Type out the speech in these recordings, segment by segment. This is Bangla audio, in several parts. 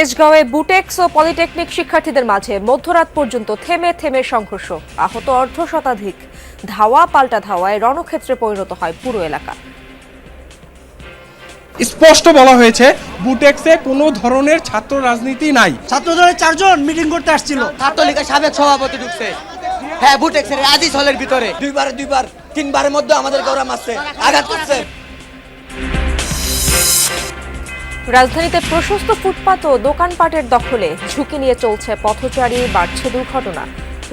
তেজগাঁওয়ে বুটেক্স ও পলিটেকনিক শিক্ষার্থীদের মাঝে মধ্যরাত পর্যন্ত থেমে থেমে সংঘর্ষ। আহত অর্ধ শতাধিক ধাওয়া পাল্টা ধাওয়ায় রণক্ষেত্রে পরিণত হয় পুরো এলাকা। স্পষ্ট বলা হয়েছে বুটেক্সে কোনো ধরনের ছাত্র রাজনীতি নাই। ছাত্রদলের চারজন মিটিং করতে আসছিল। ছাত্রলীগের সাবেক সভাপতি ঢুকছে। হ্যাঁ বুটেক্সের আজিজ হলের ভিতরে। দুইবার দুইবার তিনবারের মধ্যে আমাদের ওরা মারছে আঘাত করছে। রাজধানীতে প্রশস্ত ফুটপাত ও দোকানপাটের দখলে ঝুঁকি নিয়ে চলছে পথচারী বাড়ছে দুর্ঘটনা।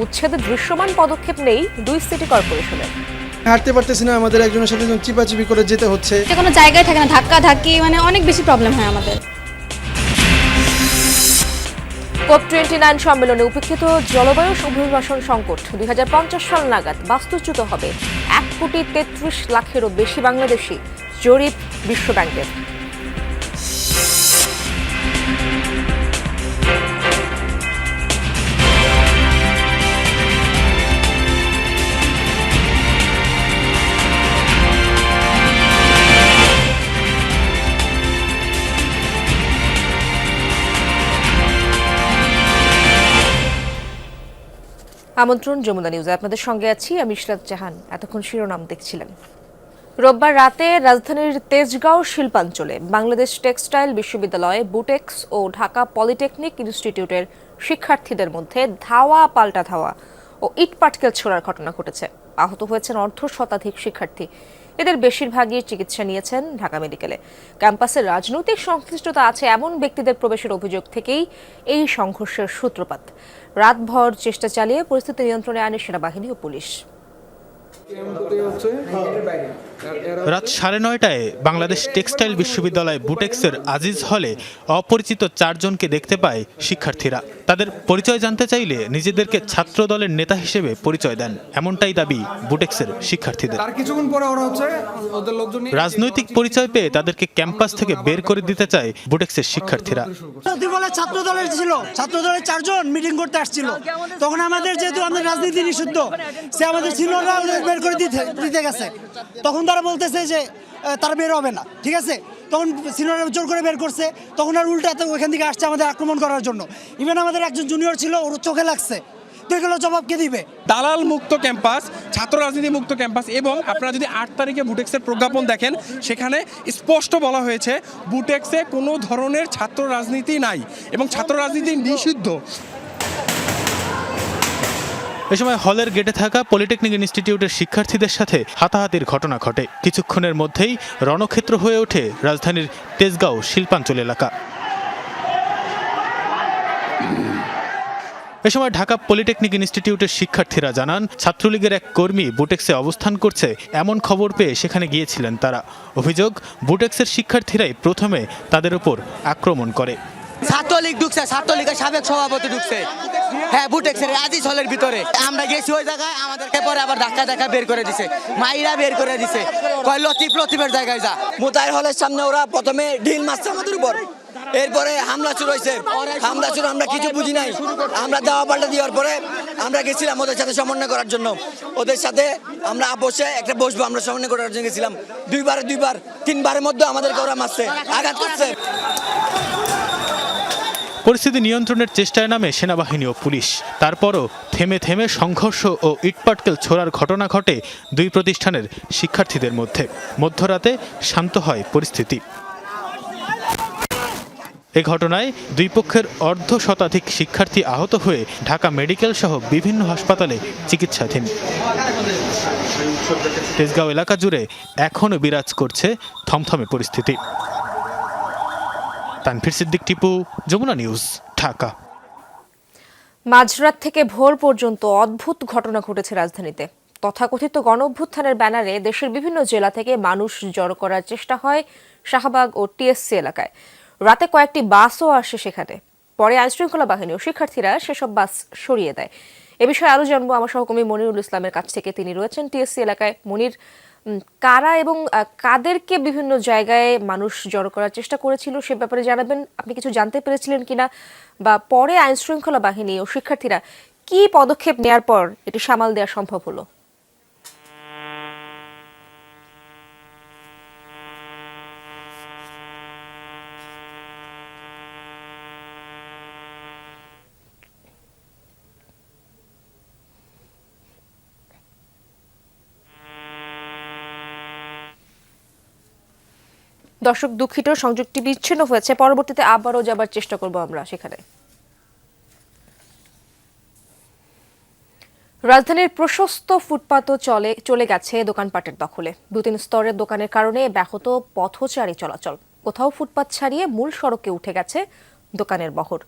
উচ্ছেদে দৃশ্যমান পদক্ষেপ নেই দুই সিটি কর্পোরেশনের। হাঁটতে পারতেছি না আমাদের একজনের সাথে চিপাচিপি করে যেতে হচ্ছে। যে কোনো জায়গায় থাকে না ধাক্কা ধাক্কি মানে অনেক বেশি প্রবলেম হয় আমাদের। কোপ টোয়েন্টি নাইন সম্মেলনে উপেক্ষিত জলবায়ু অভিবাসন সংকট দুই হাজার পঞ্চাশ সাল নাগাদ বাস্তুচ্যুত হবে। এক কোটি তেত্রিশ লাখেরও বেশি বাংলাদেশি জরিপ বিশ্বব্যাংকের। আমন্ত্রণ যমুনা নিউজে। আপনাদের সঙ্গে আছি আমি ইশরাত জাহান। এতক্ষণ শিরোনাম দেখছিলেন। রোববার রাতে রাজধানীর তেজগাঁও শিল্পাঞ্চলে বাংলাদেশ টেক্সটাইল বিশ্ববিদ্যালয়ে বুটেক্স ও ঢাকা পলিটেকনিক ইনস্টিটিউটের শিক্ষার্থীদের মধ্যে ধাওয়া, পাল্টা ধাওয়া ও ইট পাটকেল ছোড়ার ঘটনা ঘটেছে। আহত হয়েছেন অর্ধ শতাধিক শিক্ষার্থী। এদের বেশিরভাগই চিকিৎসা নিয়েছেন ঢাকা মেডিকেলে। ক্যাম্পাসে রাজনৈতিক সংশ্লিষ্টতা আছে এমন ব্যক্তিদের প্রবেশের অভিযোগ থেকেই এই সংঘর্ষের সূত্রপাত। রাতভর চেষ্টা চালিয়ে পরিস্থিতি নিয়ন্ত্রণে আনে সেনাবাহিনী ও পুলিশ। রাত সাড়ে নয়টায় বাংলাদেশ টেক্সটাইল বিশ্ববিদ্যালয় বুটেক্সের আজিজ হলে অপরিচিত চারজনকে দেখতে পায় শিক্ষার্থীরা। তাদের পরিচয় জানতে চাইলে নিজেদেরকে ছাত্র দলের নেতা হিসেবে পরিচয় দেন। এমনটাই দাবি বুটেক্সের শিক্ষার্থীদের। আর কিছুক্ষণ পরে ওরা হচ্ছে ওদের লোকজন নিয়ে রাজনৈতিক পরিচয় পেয়ে তাদেরকে ক্যাম্পাস থেকে বের করে দিতে চায় বুটেক্সের শিক্ষার্থীরা। ছাত্র দলের ছিল। ছাত্র দলের চারজন মিটিং করতে আসছিল। তখন আমাদের যেহেতু আমাদের রাজনীতি নিষিদ্ধ সে আমাদের আমাদের বের করে দিতে দিতে গেছে। তখন তারা বলতেছে যে তারা বের হবে না, ঠিক আছে? তখন সিনিয়ররা জোর করে বের করছে। তখন আর উল্টা তো ওইখান থেকে আসছে আমাদের আক্রমণ করার জন্য। ইভেন আমাদের একজন জুনিয়র ছিল, ওর চোখে লাগছে। এগুলো জবাব কে দিবে? দালাল মুক্ত ক্যাম্পাস, ছাত্র রাজনীতি মুক্ত ক্যাম্পাস এবং আপনারা যদি আট তারিখে বুটেক্সের প্রজ্ঞাপন দেখেন, সেখানে স্পষ্ট বলা হয়েছে বুটেক্সে কোনো ধরনের ছাত্র রাজনীতি নাই এবং ছাত্র রাজনীতি নিষিদ্ধ। এ সময় হলের গেটে থাকা পলিটেকনিক ইনস্টিটিউটের শিক্ষার্থীদের সাথে হাতাহাতির ঘটনা ঘটে। কিছুক্ষণের মধ্যেই রণক্ষেত্র হয়ে ওঠে রাজধানীর তেজগাঁও শিল্পাঞ্চল এলাকা। এ সময় ঢাকা পলিটেকনিক ইনস্টিটিউটের শিক্ষার্থীরা জানান, ছাত্রলীগের এক কর্মী বুটেক্সে অবস্থান করছে, এমন খবর পেয়ে সেখানে গিয়েছিলেন তারা। অভিযোগ, বুটেক্সের শিক্ষার্থীরাই প্রথমে তাদের উপর আক্রমণ করে। ছাত্রলীগ ঢুকছে, ছাত্রলীগের সাবেক সভাপতি ঢুকছে। হ্যাঁ বুটেক্সের আজিজ হলের ভিতরে। আমরা গেছি ওই জায়গায়, আমাদেরকে পরে আবার ধাক্কা ধাক্কা বের করে দিছে। মাইরা বের করে দিছে। কয়, লতিফ, লতিফের জায়গায় যা। হলের সামনে ওরা প্রথমে ঢিল মারছে আমাদের উপর। এরপরে হামলা শুরু হয়েছে। হামলা শুরু, আমরা কিছু বুঝি নাই। আমরা দেওয়া পাল্টা দেওয়ার পরে আমরা গেছিলাম ওদের সাথে সমন্বয় করার জন্য। ওদের সাথে আমরা বসে একটা বসবো, আমরা সমন্বয় করার জন্য গেছিলাম। দুইবার দুইবার, তিনবারের মধ্যে আমাদেরকে ওরা মারছে। আঘাত করছে। পরিস্থিতি নিয়ন্ত্রণের চেষ্টায় নামে সেনাবাহিনী ও পুলিশ। তারপরও থেমে থেমে সংঘর্ষ ও ইটপাটকেল ছোড়ার ঘটনা ঘটে দুই প্রতিষ্ঠানের শিক্ষার্থীদের মধ্যে। মধ্যরাতে শান্ত হয় পরিস্থিতি। এ ঘটনায় দুই পক্ষের অর্ধ শতাধিক শিক্ষার্থী আহত হয়ে ঢাকা মেডিকেল সহ বিভিন্ন হাসপাতালে চিকিৎসাধীন। তেজগাঁও এলাকা জুড়ে এখনও বিরাজ করছে থমথমে পরিস্থিতি। তানফির সিদ্দিক, টিপু, যমুনা নিউজ, ঢাকা। মাঝরাত থেকে ভোর পর্যন্ত অদ্ভুত ঘটনা ঘটেছে রাজধানীতে। তথাকথিত গণ অভ্যুত্থানের ব্যানারে দেশের বিভিন্ন জেলা থেকে মানুষ জড়ো করার চেষ্টা হয় শাহবাগ ও টিএসসি এলাকায়। রাতে কয়েকটি বাসও আসে সেখানে। পরে আইনশৃঙ্খলা বাহিনী ও শিক্ষার্থীরা সেসব বাস সরিয়ে দেয়। এ বিষয়ে আরও জানব আমার সহকর্মী মনিরুল ইসলামের কাছ থেকে। তিনি রয়েছেন টিএসসি এলাকায়। মনির কারা এবং কাদেরকে বিভিন্ন জায়গায় মানুষ জড়ো করার চেষ্টা করেছিল সে ব্যাপারে জানাবেন। আপনি কিছু জানতে পেরেছিলেন কিনা? বা পরে আইন শৃঙ্খলা বাহিনী ও শিক্ষার্থীরা কি পদক্ষেপ নেয়ার পর এটি সামাল দেওয়া সম্ভব হলো? দর্শক দুঃখিত, সংযোগটি বিচ্ছিন্ন হয়েছে। পরবর্তীতে আবারও যাবার চেষ্টা করব আমরা সেখানে। রাজধানীর প্রশস্ত ফুটপাতও চলে চলে গেছে দোকানপাটের দখলে। দু তিন স্তরের দোকানের কারণে ব্যাহত পথচারী চলাচল। কোথাও ফুটপাত ছাড়িয়ে মূল সড়কে উঠে গেছে দোকানের বহর।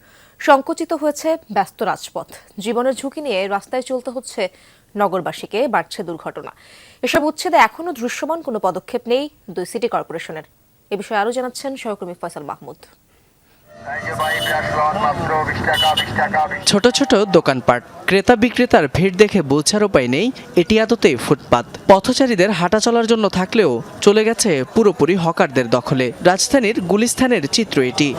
সংকুচিত হয়েছে ব্যস্ত রাজপথ। জীবনের ঝুঁকি নিয়ে রাস্তায় চলতে হচ্ছে নগরবাসীকে, বাড়ছে দুর্ঘটনা। এসব উচ্ছেদে এখনও দৃশ্যমান কোনো পদক্ষেপ নেই দুই সিটি কর্পোরেশনের। এ বিষয়ে আরও জানাচ্ছেন সহকর্মী ফয়সাল মাহমুদ। ছোট ছোট দোকানপাট, ক্রেতা বিক্রেতার ভিড় দেখে বোঝার উপায় নেই, এটি আদতে ফুটপাত। পথচারীদের হাঁটা চলার জন্য থাকলেও চলে গেছে পুরোপুরি হকারদের দখলে। রাজধানীর গুলিস্থানের চিত্র এটি।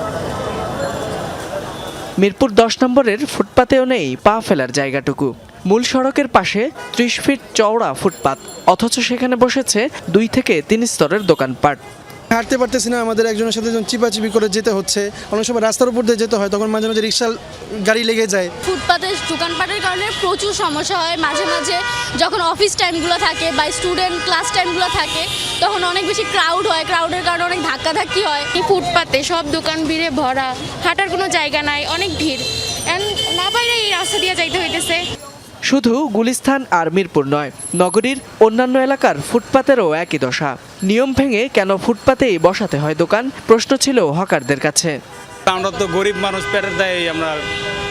মিরপুর দশ নম্বরের ফুটপাতেও নেই পা ফেলার জায়গাটুকু। মূল সড়কের পাশে ত্রিশ ফিট চওড়া ফুটপাত, অথচ সেখানে বসেছে দুই থেকে তিন স্তরের দোকানপাট। হাঁটতে পারতেছি না আমাদের একজনের সাথে যখন চিপাচিপি করে যেতে হচ্ছে অনেক সময় রাস্তার উপর দিয়ে যেতে হয় তখন মাঝে মাঝে রিক্সা গাড়ি লেগে যায়। ফুটপাতের দোকানপাটের কারণে প্রচুর সমস্যা হয়। মাঝে মাঝে যখন অফিস টাইমগুলো থাকে বা স্টুডেন্ট ক্লাস টাইমগুলো থাকে তখন অনেক বেশি ক্রাউড হয়। ক্রাউডের কারণে অনেক ধাক্কাধাক্কি হয়। এই ফুটপাতে সব দোকান ভিড়ে ভরা হাঁটার কোনো জায়গা নাই অনেক ভিড়। এন্ড না পাইলে এই রাস্তা দিয়ে যাইতে হইতেছে। শুধু গুলিস্তান আর মিরপুর নয় নগরীর অন্যান্য এলাকার ফুটপাতেরও একই দশা। নিয়ম ভেঙে কেন ফুটপাতেই বসাতে হয় দোকান? প্রশ্ন ছিল হকারদের কাছে। আমরা তো গরিব মানুষ পেটের দেয় আমরা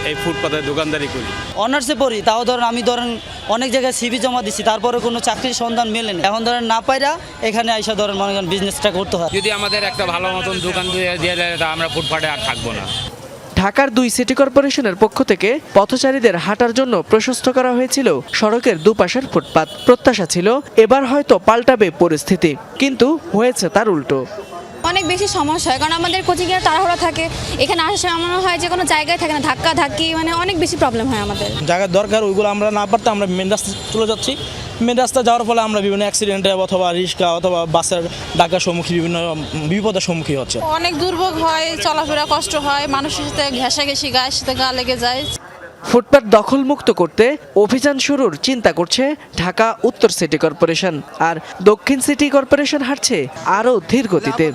এই ফুটপাতে দোকানদারি করি। অনার্সে পড়ি তাও ধরেন আমি ধরেন অনেক জায়গায় সিভি জমা দিছি তারপরে কোনো চাকরির সন্ধান মেলে না। এখন ধরেন না পাইরা এখানে আইসা ধরেন মনে করেন বিজনেসটা করতে হয়। যদি আমাদের একটা ভালো মতন দোকান দিয়ে দিয়ে দেয় তা আমরা ফুটপাতে আর থাকব না। ঢাকার দুই সিটি কর্পোরেশনের পক্ষ থেকে পথচারীদের হাঁটার জন্য প্রশস্ত করা হয়েছিল সড়কের দুপাশের ফুটপাত। প্রত্যাশা ছিল এবার হয়তো পাল্টাবে পরিস্থিতি কিন্তু হয়েছে তার উল্টো। অনেক বেশি সমস্যা হয় কারণ আমাদের কোচিংয়ের তাড়াহুড়া থাকে এখানে আসার সময় মনে হয় যে কোনো জায়গায় থাকে না ধাক্কা ধাক্কি মানে অনেক বেশি প্রবলেম হয় আমাদের। জায়গার দরকার ওইগুলো আমরা না পারতে আমরা মেন রাস্তা চলে যাচ্ছি। মেন রাস্তা যাওয়ার ফলে আমরা বিভিন্ন অ্যাক্সিডেন্টে অথবা রিক্সা অথবা বাসের ডাকার সম্মুখীন বিভিন্ন বিপদের সম্মুখীন হচ্ছে। অনেক দুর্ভোগ হয়, চলাফেরা কষ্ট হয়, মানুষের সাথে ঘেঁষাঘেঁষি গায়ের সাথে গা লেগে যায়। ফুটপাত দখলমুক্ত করতে অভিযান শুরুর চিন্তা করছে ঢাকা উত্তর সিটি কর্পোরেশন। আর দক্ষিণ সিটি কর্পোরেশন হাঁটছে আরও ধীর গতিতে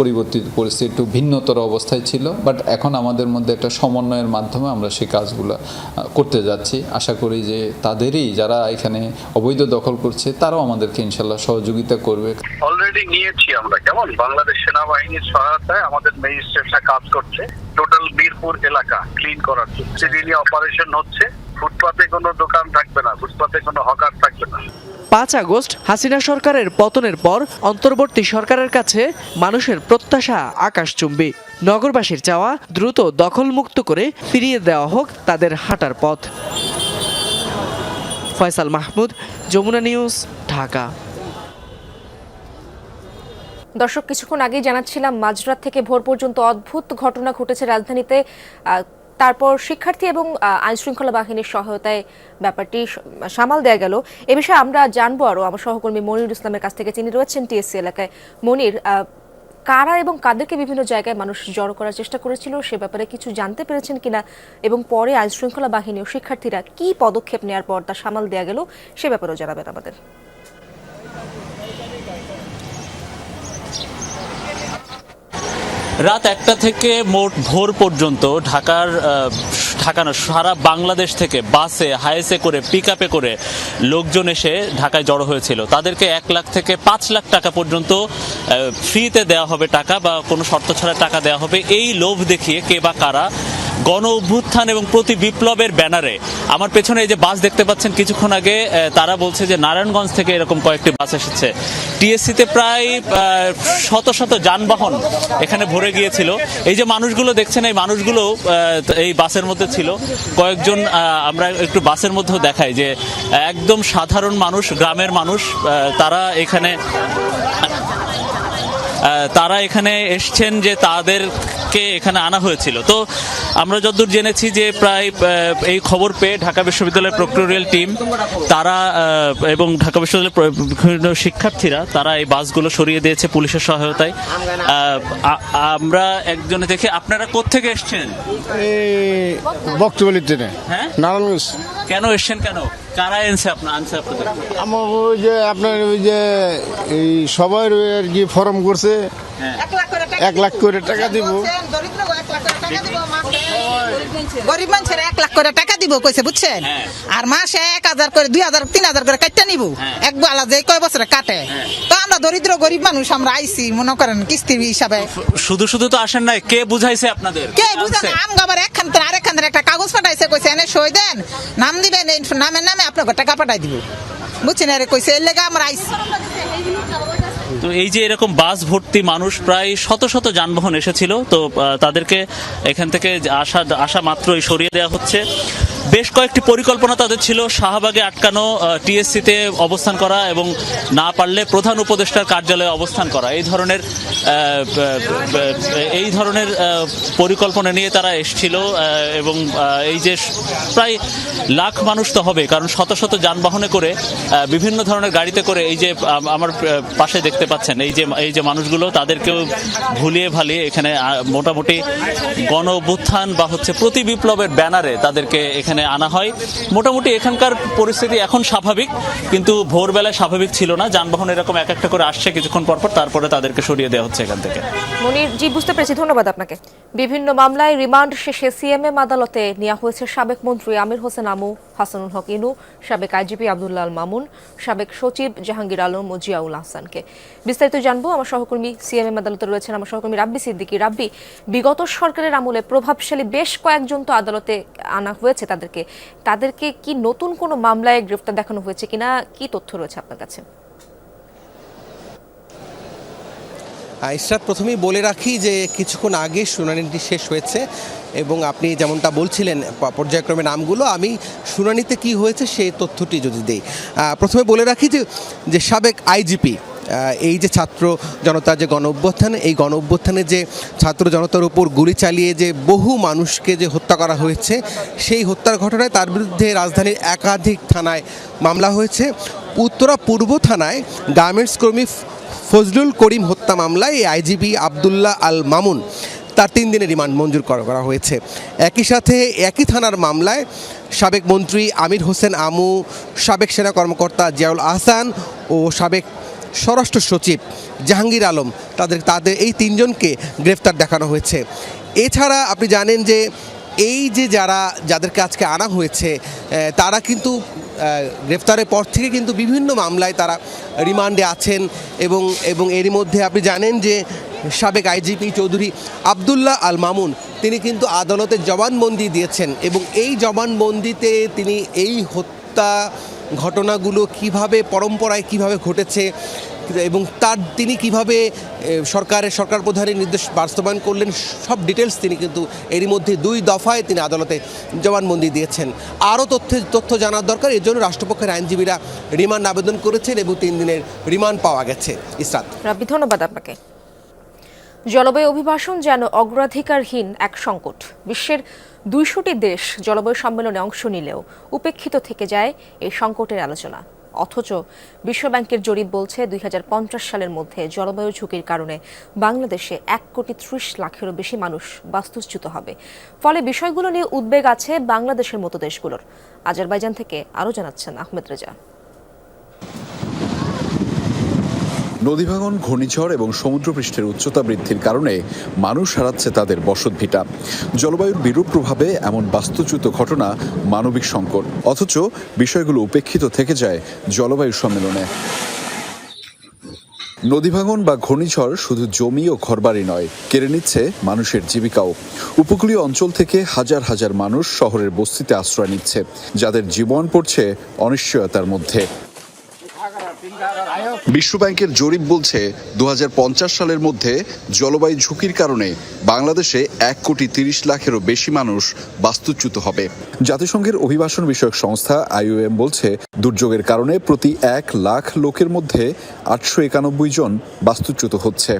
পরিবর্তিত পরিস্থিতি একটু ভিন্নতর অবস্থায় ছিল বাট এখন আমাদের মধ্যে একটা সমন্বয়ের মাধ্যমে আমরা সেই কাজগুলো করতে যাচ্ছি। আশা করি যে তাদেরই যারা এখানে অবৈধ দখল করছে তারাও আমাদেরকে ইনশাল্লাহ সহযোগিতা করবে। অলরেডি নিয়েছি আমরা কেমন? বাংলাদেশ সেনাবাহিনীর সহায়তায় আমাদের ম্যাজিস্ট্রেটরা কাজ করছে। টোটাল বীরপুর এলাকা ক্লিন করার জন্য। সেদিনই অপারেশন হচ্ছে, ফুটপাতে কোনো দোকান থাকবে না, ফুটপাতে কোনো হকার থাকবে না। পাঁচ আগস্ট হাসিনা সরকারের পতনের পর অন্তর্বর্তী সরকারের কাছে মানুষের প্রত্যাশা আকাশচুম্বী। নগরবাসীর চাওয়া দ্রুত দখলমুক্ত করে ফিরিয়ে দেওয়া হোক তাদের হাঁটার পথ। ফয়সাল মাহমুদ, যমুনা নিউজ, ঢাকা। দর্শক, কিছুক্ষণ আগেই জানাচ্ছিলাম, মাঝরাত থেকে ভোর পর্যন্ত অদ্ভুত ঘটনা ঘটেছে রাজধানীতে। তারপর শিক্ষার্থী এবং আইন শৃঙ্খলা বাহিনীর সহায়তায় ব্যাপারটি সামাল দেওয়া গেল। এ বিষয়ে আমরা জানব আরও আমার সহকর্মী মনির ইসলামের কাছ থেকে তিনি রয়েছেন টিএসসি এলাকায়। মনির কারা এবং কাদেরকে বিভিন্ন জায়গায় মানুষ জড়ো করার চেষ্টা করেছিল সে ব্যাপারে কিছু জানতে পেরেছেন কিনা এবং পরে আইন শৃঙ্খলা বাহিনী ও শিক্ষার্থীরা কি পদক্ষেপ নেওয়ার পর তা সামাল দেওয়া গেল সে ব্যাপারেও জানাবেন আমাদের। রাত একটা থেকে মোট ভোর পর্যন্ত ঢাকার ঢাকা না, সারা বাংলাদেশ থেকে বাসে হায়েসে করে পিক আপে করে লোকজন এসে ঢাকায় জড়ো হয়েছিল। তাদেরকে এক লাখ থেকে পাঁচ লাখ টাকা পর্যন্ত ফ্রিতে দেওয়া হবে টাকা বা কোনো শর্ত ছাড়া টাকা দেওয়া হবে। এই লোভ দেখিয়ে কে বা কারা গণ অভ্যুত্থান এবং প্রতি বিপ্লবের ব্যানারে। আমার পেছনে এই যে বাস দেখতে পাচ্ছেন, কিছুক্ষণ আগে তারা বলছে যে নারায়ণগঞ্জ থেকে এরকম কয়েকটি বাস এসেছে। টিএসসিতে প্রায় শত শত যানবাহন এখানে ভরে গিয়েছিল। এই যে মানুষগুলো দেখছেন, এই মানুষগুলো এই বাসের মধ্যে ছিল। কয়েকজন আমরা একটু বাসের মধ্যেও দেখাই যে, একদম সাধারণ মানুষ, গ্রামের মানুষ তারা এখানে তারা এখানে এসছেন যে তাদেরকে এখানে আনা হয়েছিল। তো আমরা যতদূর জেনেছি যে প্রায় এই খবর পেয়ে ঢাকা বিশ্ববিদ্যালয়ের প্রক্টোরিয়াল টিম তারা এবং ঢাকা বিশ্ববিদ্যালয়ের বিভিন্ন শিক্ষার্থীরা তারা এই বাসগুলো সরিয়ে দিয়েছে পুলিশের সহায়তায়। আমরা একজনে দেখে আপনারা কোত্থেকে এসছেন? বক্তব্য হ্যাঁ? নারায়ণগঞ্জ। কেন এসছেন কেন? কারা এনেছে আপনার আনছে আপনাদের? আমার ওই যে আপনার ওই যে এই সবাই আর কি ফর্ম করছে। এক লাখ করে টাকা দিব। গরিব মানুষের এক লাখ করে টাকা দিব কইছে বুঝছেন? আর মাসে এক হাজার করে দুই হাজার তিন হাজার করে কাটতে নিব। এক বেলা যে কয় বছরে কাটে। তো আমরা দরিদ্র গরিব মানুষ আমরা আইছি মনে করেন কিস্তির হিসাবে। শুধু শুধু তো আসেন নাই কে বুঝাইছে আপনাদের? কে বুঝেন আম গাবার একখান থেকে আরেকখান একটা কাগজ পাঠাইছে কইছে এনে সই দেন। নাম দিবেন এই নামের নামে আপনাকে টাকা পাঠাই দিব। বুঝছেন আরে কইছে এর লেগে আমরা আইছি তো এই যে এরকম বাস ভর্তি মানুষ প্রায় শত শত যানবাহন এসেছিল, তো তাদেরকে এখান থেকে আসা আসা মাত্রই সরিয়ে দেওয়া হচ্ছে। বেশ কয়েকটি পরিকল্পনা তাদের ছিল, শাহবাগে আটকানো টিএসসিতে অবস্থান করা এবং না পারলে প্রধান উপদেষ্টার কার্যালয়ে অবস্থান করা। এই ধরনের এই ধরনের পরিকল্পনা নিয়ে তারা এসেছিল এবং এই যে প্রায় লাখ মানুষ তো হবে, কারণ শত শত যানবাহনে করে বিভিন্ন ধরনের গাড়িতে করে এই যে আমার পাশে দেখতে পাচ্ছেন এই যে এই যে মানুষগুলো, তাদেরকেও ভুলিয়ে ভালিয়ে এখানে মোটামুটি গণ বা হচ্ছে প্রতি বিপ্লবের ব্যানারে তাদেরকে এখানে আনা হয়। মোটামুটি এখানকার পরিস্থিতি এখন স্বাভাবিক, কিন্তু ভোরবেলায় স্বাভাবিক ছিল না। যানবাহন এরকম এক একটা করে আসছে কিছুক্ষণ পর পর, তারপরে তাদেরকে সরিয়ে দেওয়া হচ্ছে এখান থেকে। মনির জি বুঝতে পেরেছি। ধন্যবাদ আপনাকে। বিভিন্ন মামলায় রিমান্ড শেষে সিএমএম আদালতে নেওয়া হয়েছে সাবেক মন্ত্রী আমির হোসেন আমু, হাসানুল হক ইনু, সাবেক আইজিপি আবদুল্লাহ মামুন, সাবেক সচিব জাহাঙ্গীর আলম ও জিয়াউল হাসানকে বিস্তারিত জানব। আমার সহকর্মী সিএমএম আদালতে রয়েছেন, আমার সহকর্মী রাব্বি সিদ্দিকী। রাব্বি, বিগত সরকারের আমলে প্রভাবশালী বেশ কয়েকজন তো আদালতে আনা হয়েছে তাদেরকে। তাদেরকে কি নতুন কোনো মামলায় গ্রেফতার দেখানো হয়েছে কিনা, কি তথ্য রয়েছে আপনার কাছে? ইসরাত প্রথমেই বলে রাখি যে কিছুক্ষণ আগে শুনানিটি শেষ হয়েছে এবং আপনি যেমনটা বলছিলেন পর্যায়ক্রমে নামগুলো, আমি শুনানিতে কি হয়েছে সেই তথ্যটি যদি দেই। প্রথমে বলে রাখি যে সাবেক আইজিপি এই যে ছাত্র জনতার যে গণ অভ্যুত্থান এই গণ অভ্যুত্থানে যে ছাত্র জনতার উপর গুলি চালিয়ে যে বহু মানুষকে যে হত্যা করা হয়েছে, সেই হত্যার ঘটনায় তার বিরুদ্ধে রাজধানীর একাধিক থানায় মামলা হয়েছে। উত্তরা পূর্ব থানায় গার্মেন্টস কর্মী ফজলুল করিম হত্যা মামলায় এই আইজিপি আবদুল্লাহ আল মামুন তার তিন দিনের রিমান্ড মঞ্জুর করা করা হয়েছে। একই সাথে একই থানার মামলায় সাবেক মন্ত্রী আমির হোসেন আমু, সাবেক সেনা কর্মকর্তা জিয়াউল আহসান ও সাবেক স্বরাষ্ট্র সচিব জাহাঙ্গীর আলম, তাদের তাদের এই তিনজনকে গ্রেফতার দেখানো হয়েছে। এছাড়া আপনি জানেন যে এই যে যারা, যাদেরকে আজকে আনা হয়েছে তারা কিন্তু গ্রেফতারের পর থেকে কিন্তু বিভিন্ন মামলায় তারা রিমান্ডে আছেন এবং এবং এরই মধ্যে আপনি জানেন যে সাবেক আইজিপি চৌধুরী আবদুল্লাহ আল মামুন, তিনি কিন্তু আদালতে জবানবন্দি দিয়েছেন এবং এই জবানবন্দিতে তিনি এই হত্যা ঘটনাগুলো কীভাবে, পরম্পরায় কীভাবে ঘটেছে এবং তার তিনি কীভাবে সরকারের সরকার প্রধানের নির্দেশ বাস্তবায়ন করলেন, সব ডিটেলস তিনি কিন্তু এরই মধ্যে দুই দফায় তিনি আদালতে জবানবন্দি দিয়েছেন। আরও তথ্য তথ্য জানার দরকার, এর জন্য রাষ্ট্রপক্ষের আইনজীবীরা রিমান্ড আবেদন করেছেন এবং তিন দিনের রিমান্ড পাওয়া গেছে। ইসরাত। ধন্যবাদ আপনাকে। জলবায়ু অভিবাসন যেন অগ্রাধিকারহীন এক সংকট। বিশ্বের দুইশোটি দেশ জলবায়ু সম্মেলনে অংশ নিলেও উপেক্ষিত থেকে যায় এই সংকটের আলোচনা। অথচ বিশ্বব্যাংকের জরিপ বলছে দুই হাজার পঞ্চাশ সালের মধ্যে জলবায়ু ঝুঁকির কারণে বাংলাদেশে এক কোটি ত্রিশ লাখেরও বেশি মানুষ বাস্তুচ্যুত হবে। ফলে বিষয়গুলো নিয়ে উদ্বেগ আছে বাংলাদেশের মতো দেশগুলোর। আজারবাইজান থেকে আরও জানাচ্ছেন আহমেদ রেজা। নদীভাঙন ঘূর্ণিঝড় এবং সমুদ্রপৃষ্ঠের উচ্চতা বৃদ্ধির কারণে মানুষ হারাচ্ছে তাদের বসতভিটা জলবায়ুর বিরূপ প্রভাবে এমন বাস্তুচ্যুত ঘটনা মানবিক সংকট। অথচ বিষয়গুলো উপেক্ষিত থেকে যায় জলবায়ু সম্মেলনে। নদীভাঙন বা ঘূর্ণিঝড় শুধু জমি ও ঘরবাড়ি নয়, কেড়ে নিচ্ছে মানুষের জীবিকাও। উপকূলীয় অঞ্চল থেকে হাজার হাজার মানুষ শহরের বস্তিতে আশ্রয় নিচ্ছে, যাদের জীবন পড়ছে অনিশ্চয়তার মধ্যে। বিশ্বব্যাংকের জরিপ বলছে দুই হাজার পঞ্চাশ সালের মধ্যে জলবায়ু ঝুঁকির কারণে বাংলাদেশে এক কোটি তিরিশ লাখেরও বেশি মানুষ বাস্তুচ্যুত হবে। জাতিসংঘের অভিবাসন বিষয়ক সংস্থা আইওএম বলছে, দুর্যোগের কারণে প্রতি এক লাখ লোকের মধ্যে আটশো একানব্বই জন বাস্তুচ্যুত হচ্ছে।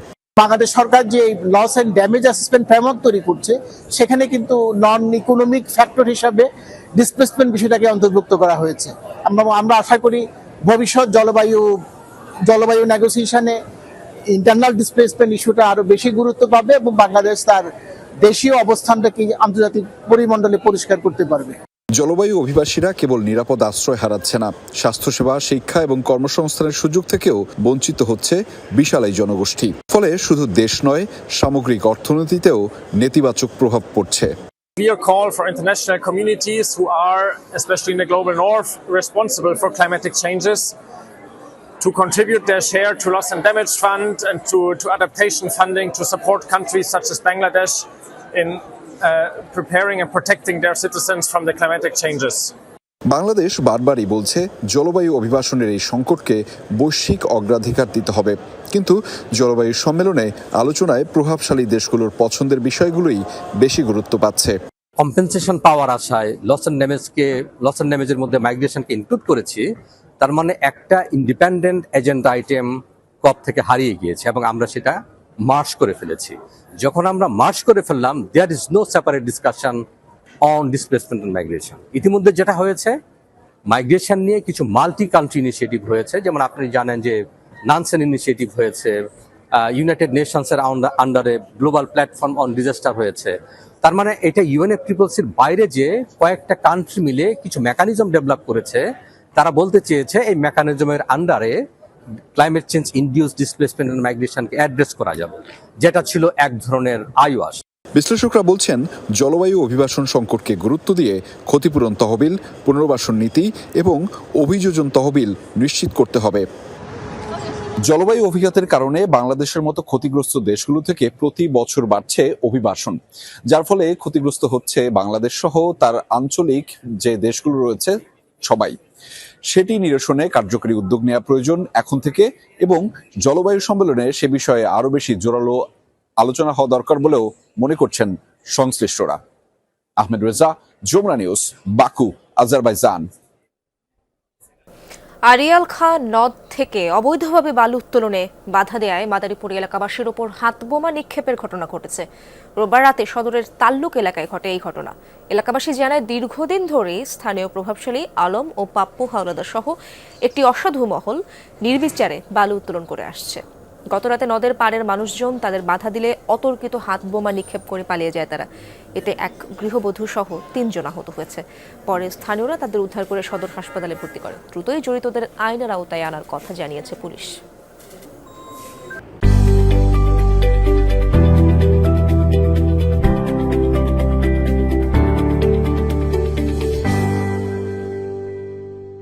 বাংলাদেশ সরকার যে loss and damage assessment framework তৈরি করছে, সেখানে কিন্তু নন ইকোনমিক ফ্যাক্টর হিসাবে ডিসপ্লেসমেন্ট বিষয়টাকে অন্তর্ভুক্ত করা হয়েছে। আমরা আমরা আশা করি ভবিষ্যৎ জলবায়ু জলবায়ু নেগোসিয়েশনে ইন্টারনাল ডিসপ্লেসমেন্ট ইস্যুটা আরও বেশি গুরুত্ব পাবে এবং বাংলাদেশ তার দেশীয় অবস্থানটাকে আন্তর্জাতিক পরিমণ্ডলে পরিষ্কার করতে পারবে। জলবায়ু অভিবাসীরা কেবল নিরাপদ আশ্রয় হারাচ্ছে না, স্বাস্থ্যসেবা, শিক্ষা এবং কর্মসংস্থানের সুযোগ থেকেও বঞ্চিত হচ্ছে বিশাল এই জনগোষ্ঠী। ফলে শুধু দেশ নয়, সামগ্রিক অর্থনীতিতেও নেতিবাচক প্রভাব পড়ছে। Clear call for international communities who are, especially in the global north, responsible for climatic changes to contribute their share to loss and damage fund and to, to adaptation funding to support countries such as Bangladesh in uh, preparing and protecting their citizens from the climatic changes. Bangladesh বারবারই বলছে, জলবায়ু অভিবাসনের এই সংকটকে বৈশ্বিক অগ্রাধিকার দিতে হবে। কিন্তু জলবায়ু সম্মেলনে আলোচনায় প্রভাবশালী দেশগুলোর পছন্দের বিষয়গুলোই বেশি গুরুত্ব পাচ্ছে। কম্পেনসেশন পাওয়ার আশায় লস অ্যান্ড ড্যামেজকে লস অ্যান্ড ড্যামেজের মধ্যে মাইগ্রেশনকে ইনক্লুড করেছি। তার মানে একটা ইন্ডিপেন্ডেন্ট এজেন্ডা আইটেম কপ থেকে হারিয়ে গিয়েছে এবং আমরা সেটা মার্চ করে ফেলেছি। যখন আমরা মার্চ করে ফেললাম there is no separate discussion on displacement and migration ইতিমধ্যে যেটা হয়েছে মাইগ্রেশন নিয়ে কিছু মাল্টি কান্ট্রি ইনিশিয়েটিভ হয়েছে। যেমন আপনি জানেন যে নানসেন ইনিশিয়েটিভ হয়েছে ইউনাইটেড নেশনসের আন্ডারে গ্লোবাল প্ল্যাটফর্ম অন ডিজাস্টার হয়েছে। তার মানে এটা ইউএনএফ ট্রিপলসির বাইরে যে কয়েকটা কান্ট্রি মিলে কিছু মেকানিজম ডেভেলপ করেছে, তারা বলতে চেয়েছে এই মেকানিজমের আন্ডারে climate change induce displacement and মাইগ্রেশনকে address করা যাবে। যেটা ছিল এক ধরনের আইওয়াস। বিশ্লেষকরা বলছেন, জলবায়ু অভিবাসন সংকটকে গুরুত্ব দিয়ে ক্ষতিপূরণ তহবিল, পুনর্বাসন নীতি এবং অভিযোজন তহবিল নিশ্চিত করতে হবে। জলবায়ু অভিঘাতের কারণে বাংলাদেশের মতো ক্ষতিগ্রস্ত দেশগুলো থেকে প্রতি বছর বাড়ছে অভিবাসন। যার ফলে ক্ষতিগ্রস্ত হচ্ছে বাংলাদেশ সহ তার আঞ্চলিক যে দেশগুলো রয়েছে সবাই। সেটি নিরসনে কার্যকরী উদ্যোগ নেওয়া প্রয়োজন এখন থেকে এবং জলবায়ু সম্মেলনে সে বিষয়ে আরও বেশি জোরালো আলোচনা হওয়া দরকার বলেও মনে করছেন সংশ্লিষ্টরা। Ahmed Reza, Jamuna news, Baku, Azerbaijan. Arial Khan নদ থেকে অবৈধভাবে বালু উত্তোলনে বাধা দেয় মাদারীপুর এলাকাবাসীর ওপর হাতবোমা নিক্ষেপের ঘটনা ঘটেছে। রোববার রাতে সদরের তাল্লুক এলাকায় ঘটে এই ঘটনা। এলাকাবাসী জানায়, দীর্ঘদিন ধরেই স্থানীয় প্রভাবশালী আলম ও পাপ্পু হাওলাদার সহ একটি অসাধু মহল নির্বিচারে বালু উত্তোলন করে আসছে। গতরাতে নদের পাড়ের মানুষজন তাদের বাধা দিলে অতর্কিত হাত বোমা নিক্ষেপ করে পালিয়ে যায় তারা। এতে এক গৃহবধূ সহ তিনজন আহত হয়েছে। পরে স্থানীয়রা তাদের উদ্ধার করে সদর হাসপাতালে ভর্তি করে। দ্রুতই জড়িতদের আইনের আওতায় আনার কথা জানিয়েছে পুলিশ।